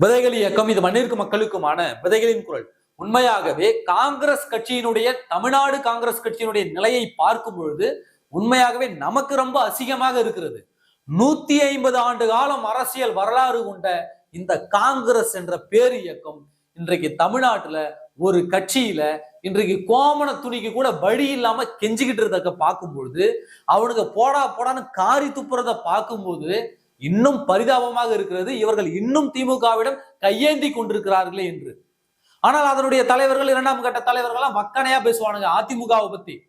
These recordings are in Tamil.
விதைகள் இயக்கம் இது மண்ணிற்கு மக்களுக்குமான விதைகளின் குரல். உண்மையாகவே காங்கிரஸ் கட்சியினுடைய தமிழ்நாடு காங்கிரஸ் கட்சியினுடைய நிலையை பார்க்கும் பொழுது உண்மையாகவே நமக்கு ரொம்ப அசிங்கமாக இருக்கிறது. நூத்தி ஐம்பது ஆண்டு காலம் அரசியல் வரலாறு கொண்ட இந்த காங்கிரஸ் என்ற பேர் இயக்கம் இன்றைக்கு தமிழ்நாட்டுல ஒரு கட்சியில இன்றைக்கு கோமண துணிக்கு கூட வழி இல்லாம கெஞ்சிக்கிட்டு இருக்க பார்க்கும்பொழுது அவனுக்கு போடா போடான்னு காரி துப்புறத பார்க்கும்போது இன்னும் பரிதாபமாக இருக்கிறது. இவர்கள் இன்னும் திமுகவிடம் கையேந்தி கொண்டிருக்கிறார்களே என்று. ஆனால் அதனுடைய தலைவர்கள் இரண்டாம் கட்ட தலைவர்கள்லாம் மக்கனையா பேசுவானுங்க அதிமுகவை பத்தி.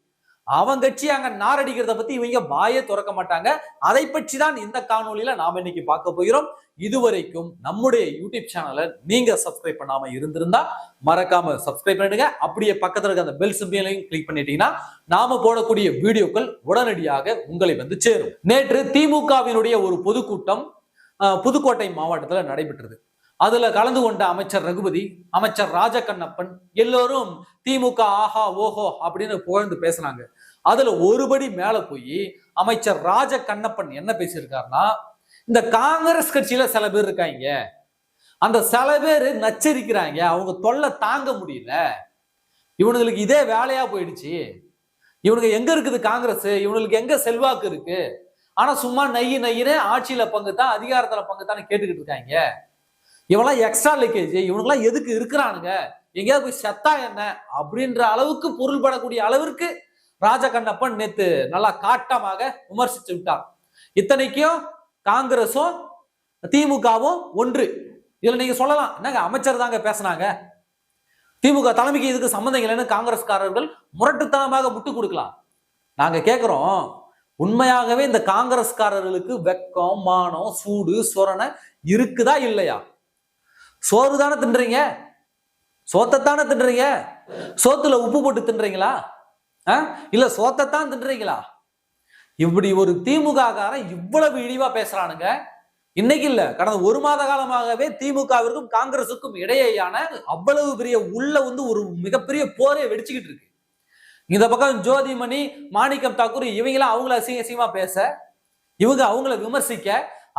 அவன் கட்சி அங்க நாரடிக்கிறத பத்தி இவங்க வாயே திறக்க மாட்டாங்க. அதை பற்றி தான் இந்த காணொலியில நாம இன்னைக்கு பார்க்க போகிறோம். இதுவரைக்கும் நம்முடைய யூடியூப் சேனலை நீங்க சப்ஸ்கிரைப் பண்ணாம இருந்திருந்தா மறக்காம சப்ஸ்கிரைப் பண்ணிடுங்க. அப்படியே பக்கத்துல இருக்க அந்த பெல் சிம்பிளையும் கிளிக் பண்ணிட்டீங்கன்னா நாம போடக்கூடிய வீடியோக்கள் உடனடியாக உங்களை வந்து சேரும். நேற்று திமுகவினுடைய ஒரு பொதுக்கூட்டம் புதுக்கோட்டை மாவட்டத்தில் நடைபெற்றது. அதுல கலந்து கொண்ட அமைச்சர் ரகுபதி அமைச்சர் ராஜகண்ணப்பன் எல்லோரும் திமுக ஆஹா ஓஹோ அப்படின்னு புகழ்ந்து பேசுனாங்க. அதுல ஒருபடி மேல போய் அமைச்சர் ராஜ கண்ணப்பன் என்ன பேசியிருக்காருன்னா இந்த காங்கிரஸ் கட்சியில சில பேர் இருக்காங்க. அந்த சில பேர் நச்சரிக்கிறாங்க. அவங்க தொல்லை தாங்க முடியல. இவனுங்களுக்கு இதே வேலையா போயிடுச்சு. இவனுக்கு எங்க இருக்குது காங்கிரஸ்? இவனுக்கு எங்க செல்வாக்கு இருக்கு? ஆனா சும்மா நெய் நெய்யினே ஆட்சியில பங்கு தான் அதிகாரத்துல பங்கு தான் கேட்டுக்கிட்டு இருக்காங்க. இவெல்லாம் எக்ஸ்ட்ரா லீக்கேஜ் இவனுங்கெல்லாம் எதுக்கு இருக்கிறானுங்க? எங்கேயாவது போய் செத்தா என்ன? அப்படின்ற அளவுக்கு பொருள்படக்கூடிய அளவிற்கு ராஜகண்ணப்பன் நேத்து நல்லா காட்டமாக விமர்சித்து விட்டார். இத்தனைக்கும் காங்கிரஸும் திமுகவும் ஒன்று. இதுல நீங்க சொல்லலாம். என்னங்க அமைச்சர் தாங்க பேசுனாங்க. திமுக தலைமைக்கு இதுக்கு சம்மந்தம் இல்லைன்னு காங்கிரஸ்காரர்கள் முரட்டுத்தனமாக முட்டு கொடுக்கலாம். நாங்க கேட்கிறோம் உண்மையாகவே இந்த காங்கிரஸ்காரர்களுக்கு வெக்கம் மானம் சூடு சொரணை இருக்குதா இல்லையா? சோறு தானே தின்றீங்க? சோத்தத்தானே தின்றீங்க? சோத்துல உப்பு போட்டு தின்றீங்களா? இல்ல சோத்தைத்தான் தின்றீங்களா? இப்படி ஒரு திமுக காரன் இவ்வளவு இழிவா பேசுறானுங்க. இன்னைக்கு இல்ல கடந்த ஒரு மாத காலமாகவே திமுகவிற்கும் காங்கிரசுக்கும் இடையேயான அவ்வளவு பெரிய உள்ள வந்து ஒரு மிகப்பெரிய போரே வெடிச்சுக்கிட்டு இருக்கு. இந்த பக்கம் ஜோதிமணி மாணிக்கம் தாக்கூர் இவங்களாம் அவங்கள அசிங்க அசிங்கமா பேச இவங்க அவங்கள விமர்சிக்க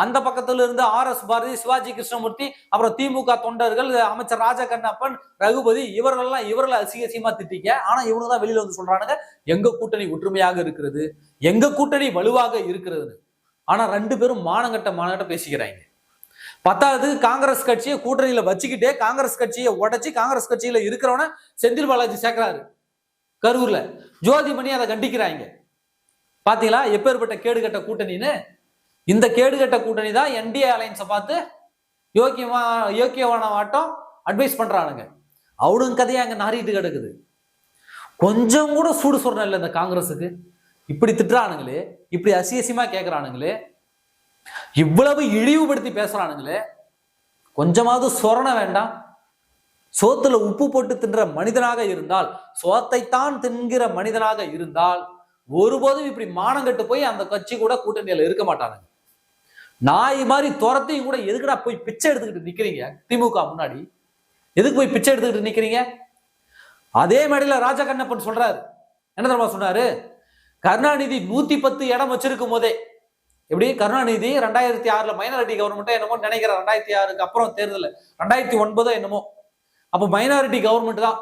அந்த பக்கத்துல இருந்து ஆர் எஸ் பாரதி சிவாஜி கிருஷ்ணமூர்த்தி அப்புறம் திமுக தொண்டர்கள் அமைச்சர் ராஜா கண்ணப்பன் ரகுபதி இவர்கள்லாம் இவர்களை அசிங்க அசிங்கமா திட்டிக்க. ஆனா இவங்க தான் வெளியில வந்து சொல்றானுங்க எங்க கூட்டணி ஒற்றுமையாக இருக்கிறது எங்க கூட்டணி வலுவாக இருக்கிறது ஆனா ரெண்டு பேரும் மானங்கட்ட மானங்கட்ட பேசிக்கிறாங்க. பத்தாவது காங்கிரஸ் கட்சியை கூட்டணியில வச்சுக்கிட்டே காங்கிரஸ் கட்சியை உடைச்சு காங்கிரஸ் கட்சியில இருக்கிறவன செந்தில் பாலாஜி சேர்க்கிறாரு. கரூர்ல. ஜோதிமணி அதை கண்டிக்கிறாங்க. பாத்தீங்களா? எப்பேற்பட்ட கேடுகட்ட கூட்டணின்னு? இந்த கேடுகட்ட கூட்டணி தான் என்டிஏ அலைன்ஸை பார்த்து யோக்கியமா யோக்கியமான ஆட்டம் அட்வைஸ் பண்றானுங்க. அவனுங்க கதையை அங்கே நாரிட்டு கிடக்குது. கொஞ்சம் கூட சூடு சொல்றேன் இல்லை இந்த காங்கிரஸுக்கு. இப்படி திட்டுறானுங்களே இப்படி அசியசியமா கேட்கறானுங்களே இவ்வளவு இழிவுபடுத்தி பேசுறானுங்களே கொஞ்சமாவது சொரண வேண்டாம். சோத்துல உப்பு போட்டு தின்ற மனிதனாக இருந்தால் சோத்தைத்தான் தின்கிற மனிதனாக இருந்தால் ஒருபோதும் இப்படி மானங்கட்டு போய் அந்த கட்சி கூட கூட்டணியில் இருக்க மாட்டானுங்க. நாய் மாதிரி துரத்தையும் கூட எதுக்குடா போய் பிச்சை எடுத்துக்கிட்டு நிக்கிறீங்க? திமுக முன்னாடி. எதுக்கு போய் பிச்சை எடுத்துக்கிட்டு நிக்கிறீங்க? அதே மேடையில ராஜகண்ணப்பன் சொல்றாரு. என்ன தெரியுமா சொன்னாரு? கருணாநிதி நூத்தி பத்து இடம் வச்சிருக்கும் போதே. எப்படி? கருணாநிதி ரெண்டாயிரத்தி ஆறுல மைனாரிட்டி கவர்மெண்ட்டோ என்னமோ நினைக்கிறேன் ரெண்டாயிரத்தி ஆறுக்கு அப்புறம் தேர்தல். ரெண்டாயிரத்தி ஒன்பதோ என்னமோ. அப்போ மைனாரிட்டி கவர்மெண்ட் தான்.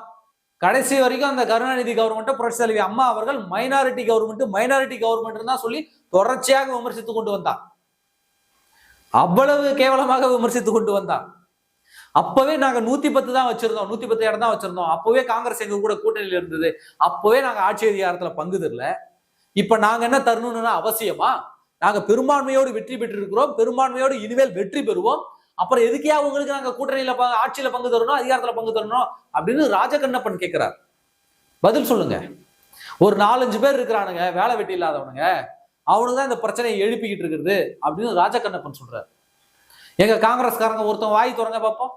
கடைசி வரைக்கும் அந்த கருணாநிதி கவர்மெண்ட்டை புரட்சி தலைவி அம்மா அவர்கள் மைனாரிட்டி கவர்மெண்ட் மைனாரிட்டி கவர்மெண்ட் தான் சொல்லி தொடர்ச்சியாக விமர்சித்து கொண்டு வந்தார் அவ்வளவு கேவலமாக விமர்சித்து கொண்டு வந்தார் அப்பவே நாங்க நூத்தி பத்து தான் வச்சிருந்தோம். நூத்தி பத்து இடம் தான் வச்சிருந்தோம். அப்பவே காங்கிரஸ் எங்க கூட கூட்டணியில் இருந்தது. அப்பவே நாங்க ஆட்சி அதிகாரத்துல பங்கு தரல. இப்ப நாங்க என்ன தரணும்னா அவசியமா? நாங்க பெரும்பான்மையோடு வெற்றி பெற்று இருக்கிறோம் பெரும்பான்மையோடு இனிமேல் வெற்றி பெறுவோம். அப்புறம் எதுக்கே உங்களுக்கு நாங்க கூட்டணியில ஆட்சியில பங்கு தரணும் அதிகாரத்துல பங்கு தரணும் அப்படின்னு ராஜகண்ணப்பன் கேட்கிறார் பதில் சொல்லுங்க. ஒரு நாலஞ்சு பேர் இருக்கிறானுங்க வேலை வெட்டி இல்லாதவனுங்க. அவனுக்கு தான் இந்த பிரச்சனையை எழுப்பிக்கிட்டு இருக்குது அப்படின்னு ராஜகண்ணப்பன் சொல்றாரு. எங்க காங்கிரஸ்காரங்க ஒருத்தன் வாய் திறங்க பார்ப்போம்.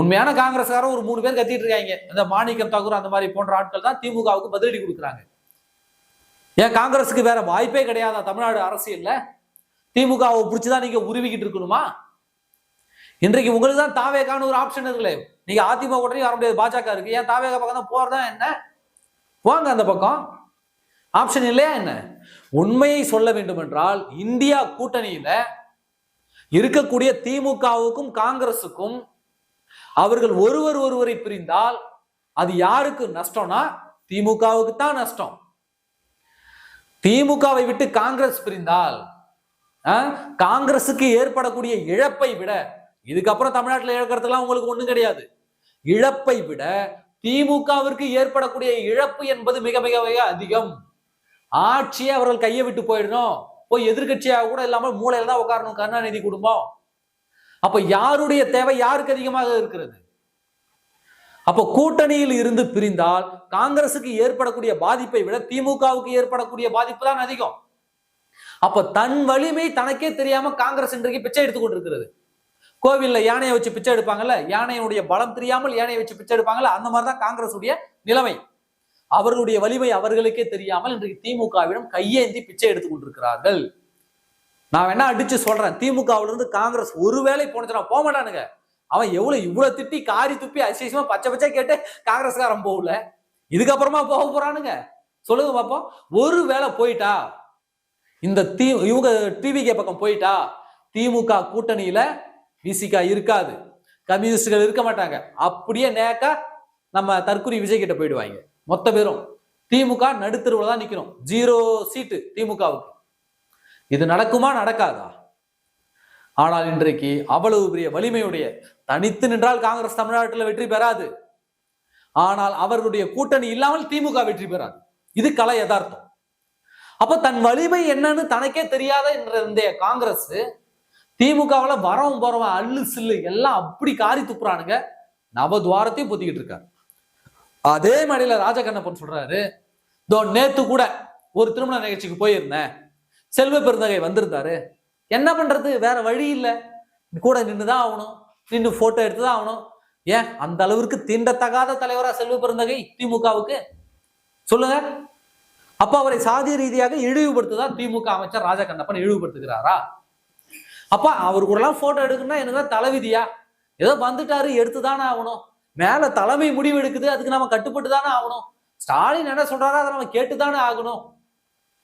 உண்மையான காங்கிரஸ்காரன் ஒரு மூணு பேர் கத்திட்டு இருக்காங்க. இந்த மாணிக்கம் தாக்கூர் அந்த மாதிரி போன்ற ஆட்கள் தான் திமுகவுக்கு பதிலடி கொடுக்குறாங்க. ஏன் காங்கிரஸுக்கு வேற வாய்ப்பே கிடையாதா? தமிழ்நாடு அரசியல்ல திமுகவை பிடிச்சிதான் நீங்க உருவிக்கிட்டு இருக்கணுமா? இன்றைக்கு உங்களுக்கு தான் தாவேகான்னு ஒரு ஆப்ஷன் இருக்குல்ல. நீங்க அதிமுக கூட்டணி வர முடியாது. பாஜக இருக்கு. ஏன் தாவேகா பக்கம் தான் போறதா என்ன? போங்க அந்த பக்கம். ஆப்ஷன் இல்லையா என்ன? உண்மையை சொல்ல வேண்டும் என்றால் இந்தியா கூட்டணியில இருக்கக்கூடிய திமுகவுக்கும் காங்கிரசுக்கும் அவர்கள் ஒருவர் ஒருவரை பிரிந்தால் அது யாருக்கு நஷ்டம்னா திமுகவுக்கு தான் நஷ்டம். திமுகவை விட்டு காங்கிரஸ் பிரிந்தால் காங்கிரசுக்கு ஏற்படக்கூடிய இழப்பை விட இதுக்கப்புறம் தமிழ்நாட்டில் இழக்கிறதுலாம் உங்களுக்கு ஒண்ணும் கிடையாது. இழப்பை விட திமுகவிற்கு ஏற்படக்கூடிய இழப்பு என்பது மிக மிக மிக அதிகம். ஆட்சியே அவர்கள் கையை விட்டு போயிடணும். போய் எதிர்க்கட்சியாக கூட இல்லாமல் மூளையில தான் உட்காரணும். கருணாநிதி குடும்பம். அப்ப யாருடைய தேவை யாருக்கு அதிகமாக இருக்கிறது? அப்போ கூட்டணியில் இருந்து பிரிந்தால் காங்கிரசுக்கு ஏற்படக்கூடிய பாதிப்பை விட திமுகவுக்கு ஏற்படக்கூடிய பாதிப்பு தான் அதிகம். அப்ப தன் வலிமை தனக்கே தெரியாம காங்கிரஸ் இன்றைக்கு பிச்சை எடுத்துக்கொண்டு இருக்கிறது கோவில்ல யானையை வச்சு பிச்சை எடுப்பாங்கல்ல? யானையினுடைய பலம் தெரியாமல் யானையை வச்சு பிச்சை எடுப்பாங்கல்ல? அந்த மாதிரிதான் காங்கிரஸ் உடைய நிலைமை. அவர்களுடைய வலிமை அவர்களுக்கே தெரியாமல் இன்றைக்கு திமுகவிடம் கையேந்தி பிச்சை எடுத்துக் கொண்டிருக்கிறார்கள். நான் வேணா அடிச்சு சொல்றேன். திமுகவுல இருந்து காங்கிரஸ் ஒருவேளை போனச்சுனா போக மாட்டானுங்க. அவன் எவ்வளவு இவ்வளவு திட்டி காரி துப்பி அசிசமா பச்சை பச்சை கேட்டு காங்கிரஸ்காரன் போகல. இதுக்கப்புறமா போக போறானுங்க. சொல்லுங்க பாப்போம். ஒரு வேளை போயிட்டா இந்த தி இவங்க டிவிகே பக்கம் போயிட்டா திமுக கூட்டணியில விசிகா இருக்காது. கம்யூனிஸ்டுகள் இருக்க மாட்டாங்க. அப்படியே நேக்கா நம்ம தற்குறி விஜய் கிட்ட போயிடுவாங்க. மொத்த பேரும். திமுக நடுத்தருவில் தான் நிற்கணும் ஜீரோ சீட்டு திமுகவுக்கு. இது நடக்குமா நடக்காதா? ஆனால் இன்றைக்கு அவ்வளவு பெரிய வலிமையுடைய தனித்து நின்றால் காங்கிரஸ் தமிழ்நாட்டில் வெற்றி பெறாது. ஆனால் அவர்களுடைய கூட்டணி இல்லாமல் திமுக வெற்றி பெறாது. இது கலை யதார்த்தம். அப்ப தன் வலிமை என்னன்னு தனக்கே தெரியாத என்ற காங்கிரஸ் திமுகவில் வரவும் போறவன் அல்லு சில்லு எல்லாம் அப்படி காரி துப்புறானுங்க. நவதுவாரத்தையும் பொத்திக்கிட்டு இருக்காரு. அதே மாதிரில ராஜகண்ணப்பன் சொல்றாரு தோ நேத்து கூட ஒரு திருமண நிகழ்ச்சிக்கு போயிருந்தேன். செல்வ பெருந்தகை வந்திருந்தாரு. என்ன பண்றது? வேற வழி இல்லை. கூட நின்றுதான் ஆகணும். நின்று போட்டோ எடுத்துதான் ஆகணும். ஏன்? அந்த அளவிற்கு தீண்டத்தகாத தலைவரா செல்வ பெருந்தகை திமுகவுக்கு? சொல்லுங்க. அப்ப அவரை சாதிய ரீதியாக இழிவுபடுத்துதான் திமுக அமைச்சர் ராஜகண்ணப்பன் இழிவுபடுத்துகிறாரா? அப்ப அவர் கூடலாம் ஃபோட்டோ போட்டோ எடுக்கணும்னா எனக்கு தான் தலைவிதியா? ஏதோ வந்துட்டாரு எடுத்துதானே ஆகணும். மேல தலைமை முடிவு எடுக்குது அதுக்கு நம்ம கட்டுப்பட்டு தானே ஆகணும். ஸ்டாலின் என்ன சொல்றாரோ அதை நம்ம கேட்டுதானே ஆகணும்.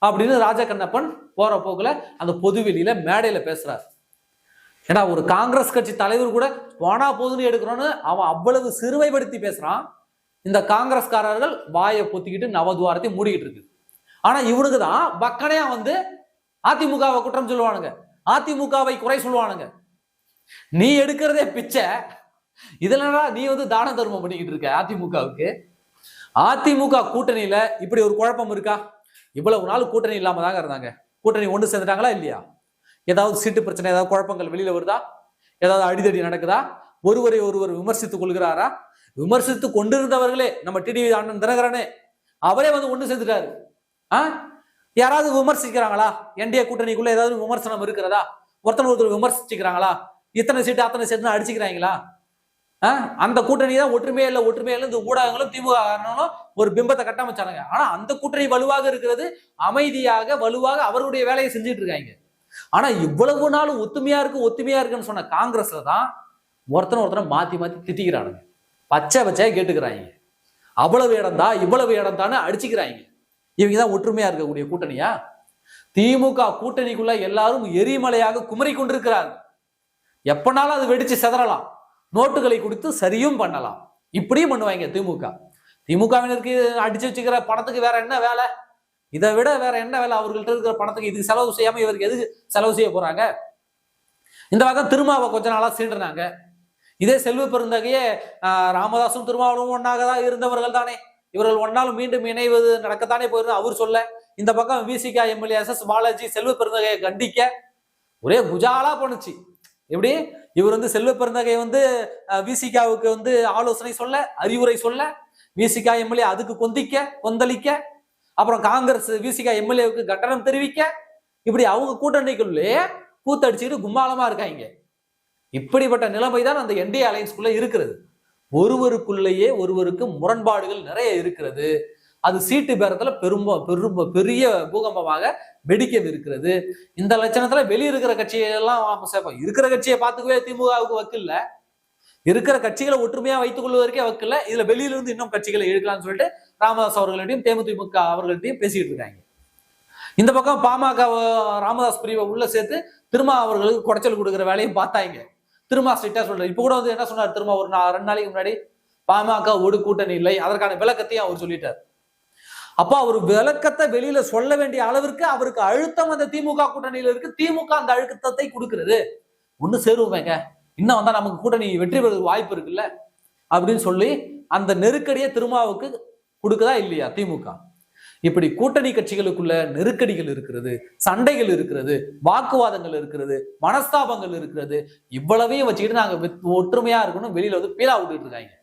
அப்படின்னு ராஜா கண்ணப்பன் போற போக்குல அந்த பொதுவெளியில மேடையில பேசுறாரு. ஏன்னா ஒரு காங்கிரஸ் கட்சி தலைவர் கூட போனா போதுன்னு எடுக்கிறோன்னு அவன் அவ்வளவு சிறுமைப்படுத்தி பேசுறான். இந்த காங்கிரஸ்காரர்கள் வாயை பொத்திக்கிட்டு நவதுவாரத்தை மூடிக்கிட்டு இருக்கு ஆனா இவனுக்கு தான் பக்கனையா வந்து அதிமுகவை குற்றம் சொல்லுவானுங்க. அதிமுகவை குறை சொல்லுவானுங்க. நீ எடுக்கிறதே பிச்சை இதுலடா நீ வந்து தான தர்மம் பண்ணிக்கிட்டு இருக்க அதிமுகவுக்கு? அதிமுக கூட்டணியில இப்படி ஒரு குழப்பம் இருக்கா? இவ்வளவு நாள் கூட்டணி இல்லாம தாங்க இருந்தாங்க. கூட்டணி ஒன்று சேர்ந்துட்டாங்களா இல்லையா? ஏதாவது சீட்டு பிரச்சனை ஏதாவது குழப்பங்கள் வெளியில வருதா? ஏதாவது அடிதடி நடக்குதா? ஒருவரை ஒருவர் விமர்சித்துக் கொள்கிறாரா? விமர்சித்து கொண்டிருந்தவர்களே நம்ம டிடிவி அண்ணன் தினகரனே அவரே வந்து ஒன்று சேர்ந்துட்டாரு. ஆ? யாராவது விமர்சிக்கிறாங்களா? என்டிஏ கூட்டணிக்குள்ள ஏதாவது விமர்சனம் இருக்கிறதா? ஒருத்தன் ஒருத்தர் விமர்சிச்சுக்கிறாங்களா? இத்தனை சீட்டு அத்தனை சீட்டுன்னு அடிச்சுக்கிறாங்களா? அந்த கூட்டணி தான் ஒற்றுமையே இல்லை ஒற்றுமையே இல்லை இந்த ஊடகங்களும் திமுக காரணங்களும் ஒரு பிம்பத்தை கட்டமைச்சானுங்க ஆனா அந்த கூட்டணி வலுவாக இருக்கிறது அமைதியாக வலுவாக அவருடைய வேலையை செஞ்சுட்டு இருக்காங்க. ஆனா இவ்வளவு நாள் ஒத்துமையா இருக்கு ஒத்துமையா இருக்குன்னு சொன்ன காங்கிரஸ்ல தான் ஒருத்தனை ஒருத்தனை மாத்தி மாத்தி திட்டிக்கிறானுங்க. பச்சை பச்சையா கேட்டுக்கிறாங்க. அவ்வளவு இடம் தான் இவ்வளவு இடம் தானே அடிச்சுக்கிறாங்க. இவங்க தான் ஒற்றுமையா இருக்கக்கூடிய கூட்டணியா? திமுக கூட்டணிக்குள்ள எல்லாரும் எரிமலையாக குமரி கொண்டிருக்கிறார்கள் எப்பனாலும் அது வெடிச்சு செதறலாம். நோட்டுகளை கொடுத்து சரியும் பண்ணலாம். இப்படியும் பண்ணுவாங்க திமுக. திமுகவினருக்கு அடிச்சு வச்சுக்கிற பணத்துக்கு வேற என்ன வேலை? இதை விட வேற என்ன வேலை? அவர்கள்ட்ட இருக்கிற பணத்துக்கு இதுக்கு செலவு செய்யாம இவருக்கு எதுக்கு செலவு செய்ய போறாங்க? இந்த பக்கம் திருமாவை கொஞ்ச நாளா சீண்டுனாங்க. இதே செல்வ பெருந்தகையே ராமதாசும் திருமாவளவும் ஒன்னாக தான் இருந்தவர்கள் தானே. இவர்கள் ஒன்னாலும் மீண்டும் இணைவது நடக்கத்தானே போயிருந்து அவர் சொல்ல. இந்த பக்கம் Visika MLA S. S. Balaji செல்வ பெருந்தகையை கண்டிக்க. ஒரே குஜாலா போனுச்சு எப்படி? இவர் வந்து செல்வ பெருந்தகை வந்து விசிகாவுக்கு வந்து ஆலோசனை சொல்ல அறிவுரை சொல்ல விசிகா எம்எல்ஏ அதுக்கு கொந்திக்க கொந்தளிக்க அப்புறம் காங்கிரஸ் விசிகா எம்எல்ஏவுக்கு கட்டணம் தெரிவிக்க இப்படி அவங்க கூட்டணிக்குள்ளே கூத்தடிச்சுட்டு கும்பாலமா இருக்காங்க. இப்படிப்பட்ட நிலைமை தான் அந்த என்டிஏ அலையன்ஸ்குள்ள இருக்கிறது. ஒருவருக்குள்ளேயே ஒருவருக்கு முரண்பாடுகள் நிறைய இருக்கிறது. அது சீட்டு பேரத்துல பெரும்ப பெரும் பெரிய பூகம்பமாக வெடிக்கவிருக்கிறது. இந்த லட்சணத்துல வெளியிருக்கிற கட்சியெல்லாம் சேர்ப்போம். இருக்கிற கட்சியை பார்த்துக்கவே திமுகவுக்கு வக்கில்ல. இருக்கிற கட்சிகளை ஒற்றுமையா வைத்துக் கொள்வதற்கே வக்கில்ல. இதுல வெளியில இருந்து இன்னும் கட்சிகளை இழுக்கலாம்னு சொல்லிட்டு ராமதாஸ் அவர்களிடையும் தேமுதிமுக அவர்களிடையும் பேசிட்டு இருக்காங்க. இந்த பக்கம் பாமக ராமதாஸ் பிரிவை உள்ள சேர்த்து திருமா அவர்களுக்கு குடைச்சல் கொடுக்குற வேலையும் பார்த்தாங்க. திருமா ஸ்ட்ரிக்டா சொல்றாரு. இப்ப கூட வந்து என்ன சொன்னார் திருமா? ஒரு ரெண்டு நாளைக்கு முன்னாடி பாமக ஒரு கூட்டணி இல்லை. அதற்கான விளக்கத்தையும் அவர் சொல்லிட்டார். அப்போ அவர் விளக்கத்தை வெளியில சொல்ல வேண்டிய அளவிற்கு அவருக்கு அழுத்தம் அந்த திமுக கூட்டணியில இருக்கு. திமுக அந்த அழுத்தத்தை கொடுக்கிறது. ஒண்ணு சேருவோமேங்க இன்னும் வந்தா நமக்கு கூட்டணி வெற்றி பெறுவதற்கு வாய்ப்பு இருக்குல்ல? அப்படின்னு சொல்லி அந்த நெருக்கடியை திருமாவுக்கு கொடுக்குதா இல்லையா திமுக? இப்படி கூட்டணி கட்சிகளுக்குள்ள நெருக்கடிகள் இருக்கிறது சண்டைகள் இருக்கிறது வாக்குவாதங்கள் இருக்கிறது மனஸ்தாபங்கள் இருக்கிறது. இவ்வளவையும் வச்சுக்கிட்டு நாங்க ஒற்றுமையா இருக்கணும். வெளியில வந்து பீலா விட்டுட்டு இருக்காங்க.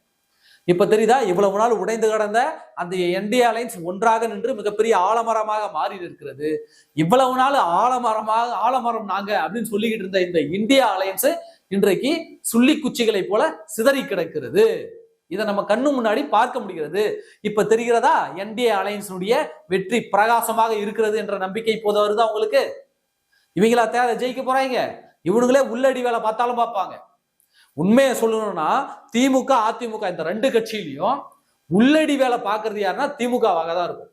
இப்ப தெரியுதா? இவ்வளவு நாள் உடைந்து கடந்த அந்த என்டிஏ அலைன்ஸ் ஒன்றாக நின்று மிகப்பெரிய ஆலமரமாக மாறி இருக்கிறது இவ்வளவு நாள் ஆலமரமாக ஆலமரம் நாங்க அப்படின்னு சொல்லிக்கிட்டு இருந்த இந்த இந்தியா அலையன்ஸ் இன்றைக்கு சுள்ளி குச்சிகளை போல சிதறி கிடக்கிறது. இதை நம்ம கண்ணு முன்னாடி பார்க்க முடிகிறது. இப்ப தெரிகிறதா? என்டிஏ அலையன்ஸுடைய வெற்றி பிரகாசமாக இருக்கிறது என்ற நம்பிக்கை இப்போது வருதா உங்களுக்கு? இவங்களா தேவை ஜெயிக்க போறாங்க. இவனுங்களே உள்ளடி வேலை பார்த்தாலும் பார்ப்பாங்க. உண்மையை சொல்லணும்னா திமுக அதிமுக இந்த ரெண்டு கட்சியிலையும் உள்ளடி வேலை பார்க்கறது யாருன்னா திமுகவாக தான் இருக்கும்.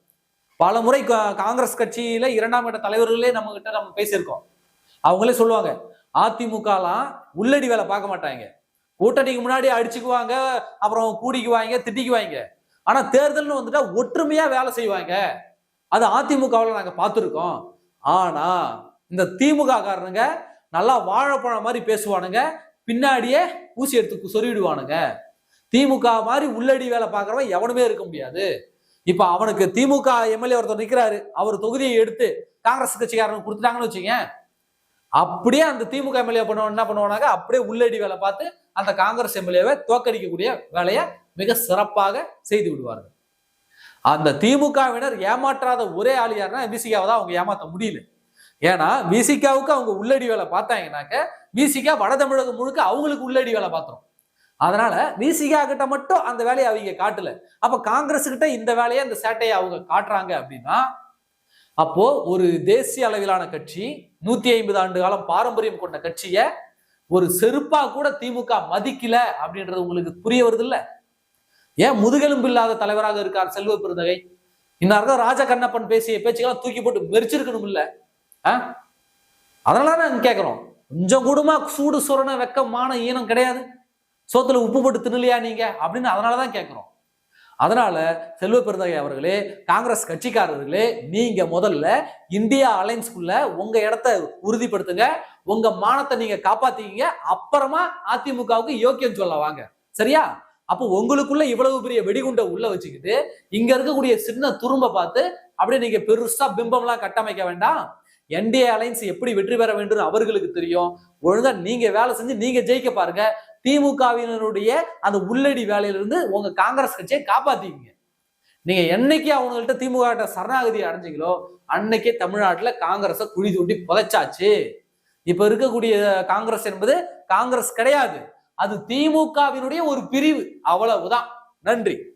பல முறை கா- காங்கிரஸ் கட்சியில இரண்டாம் கட்ட தலைவர்களே நம்ம கிட்ட நம்ம பேசியிருக்கோம். அவங்களே சொல்லுவாங்க அதிமுகலாம் உள்ளடி வேலை பார்க்க மாட்டாங்க. கூட்டணிக்கு முன்னாடி அடிச்சுக்குவாங்க அப்புறம் கூடிக்குவாங்க திட்டிக்குவாங்க. ஆனா தேர்தல்னு வந்துட்டா ஒற்றுமையா வேலை செய்வாங்க. அது அதிமுகவில் நாங்க பார்த்துருக்கோம். ஆனா இந்த திமுக காரனுங்க நல்லா வாழைப்பழம் மாதிரி பேசுவானுங்க. பின்னாடியே ஊசி எடுத்து சொருவிடுவானுங்க திமுக மாதிரி உள்ளடி வேலை பார்க்குறவன் எவனுமே இருக்க முடியாது. இப்போ அவனுக்கு திமுக எம்எல்ஏ ஒருத்தர் நிற்கிறாரு அவர் தொகுதியை எடுத்து காங்கிரஸ் கட்சிக்காரனுக்கு கொடுத்துட்டாங்கன்னு வச்சுங்க அப்படியே அந்த திமுக எம்எல்ஏ பண்ணுவான் என்ன பண்ணுவானாங்க? அப்படியே உள்ளடி வேலை பார்த்து அந்த காங்கிரஸ் எம்எல்ஏவை தோக்கடிக்கக்கூடிய வேலையை மிக சிறப்பாக செய்து விடுவார்கள். அந்த திமுகவினர் ஏமாற்றாத ஒரே ஆள் யாருன்னா விசிகாவை தான் அவங்க ஏமாற்ற முடியல. ஏன்னா விசிகாவுக்கு அவங்க உள்ளடி வேலை பார்த்தாங்கனாக்க விசிகா வட தமிழகம் முழுக்க அவங்களுக்கு உள்ளடி வேலை பார்த்துரும். அதனால விசிகா கிட்ட மட்டும் அந்த வேலையை அவங்க காட்டல. அப்ப காங்கிரஸ் கிட்ட இந்த வேலையை இந்த சேட்டையை அவங்க காட்டுறாங்க அப்படின்னா அப்போ ஒரு தேசிய அளவிலான கட்சி நூத்தி ஐம்பது ஆண்டு காலம் பாரம்பரியம் கொண்ட கட்சியை ஒரு செருப்பா கூட திமுக மதிக்கல அப்படின்றது உங்களுக்கு புரிய வருது இல்ல ஏன் முதுகெலும்பு இல்லாத தலைவராக இருக்கார் செல்வ பெருந்தகை? இன்னார்கள் ராஜ கண்ணப்பன் பேசிய பேச்சுக்கெல்லாம் தூக்கி போட்டு மெரிச்சிருக்கணும் இல்லை ஆ? அதனால நாங்க கேட்கிறோம் கொஞ்சம் கூடமா சூடு சுரண வெக்கமான ஈனம் கிடையாது. சோத்துல உப்பு போட்டு தின்னலையா நீங்க? அப்படின்னு அதனாலதான் கேட்கிறோம் அதனால செல்வ பெருந்தகை அவர்களே காங்கிரஸ் கட்சிக்காரர்களே நீங்க முதல்ல இந்தியா அலைன்ஸ்குள்ள உங்க இடத்த உறுதிப்படுத்துங்க. உங்க மானத்தை நீங்க காப்பாத்திக்கிங்க. அப்புறமா அதிமுகவுக்கு யோக்கியம் சொல்ல வாங்க. சரியா? அப்போ உங்களுக்குள்ள இவ்வளவு பெரிய வெடிகுண்டை உள்ள வச்சுக்கிட்டு இங்க இருக்கக்கூடிய சின்ன துரும்ப பார்த்து அப்படியே நீங்க பெருசா பிம்பம்லாம் கட்டமைக்க வேண்டாம். என்டிஏ அலைன்ஸ் எப்படி வெற்றி பெற வேண்டும் அவர்களுக்கு தெரியும். ஒழுங்கா நீங்க வேலை செஞ்சு நீங்க ஜெயிக்க பாருங்க. திமுகவினருடைய அந்த உள்ளடி வேலையிலிருந்து உங்க காங்கிரஸ் கட்சியை காப்பாத்திக்கீங்க. நீங்க என்னைக்கு அவங்கள்ட்ட திமுக சரணாகதி அடைஞ்சீங்களோ அன்னைக்கே தமிழ்நாட்டுல காங்கிரஸை குழி தோண்டி புதைச்சாச்சு. இப்ப இருக்கக்கூடிய காங்கிரஸ் என்பது காங்கிரஸ் கிடையாது. அது திமுகவினுடைய ஒரு பிரிவு. அவ்வளவுதான். நன்றி.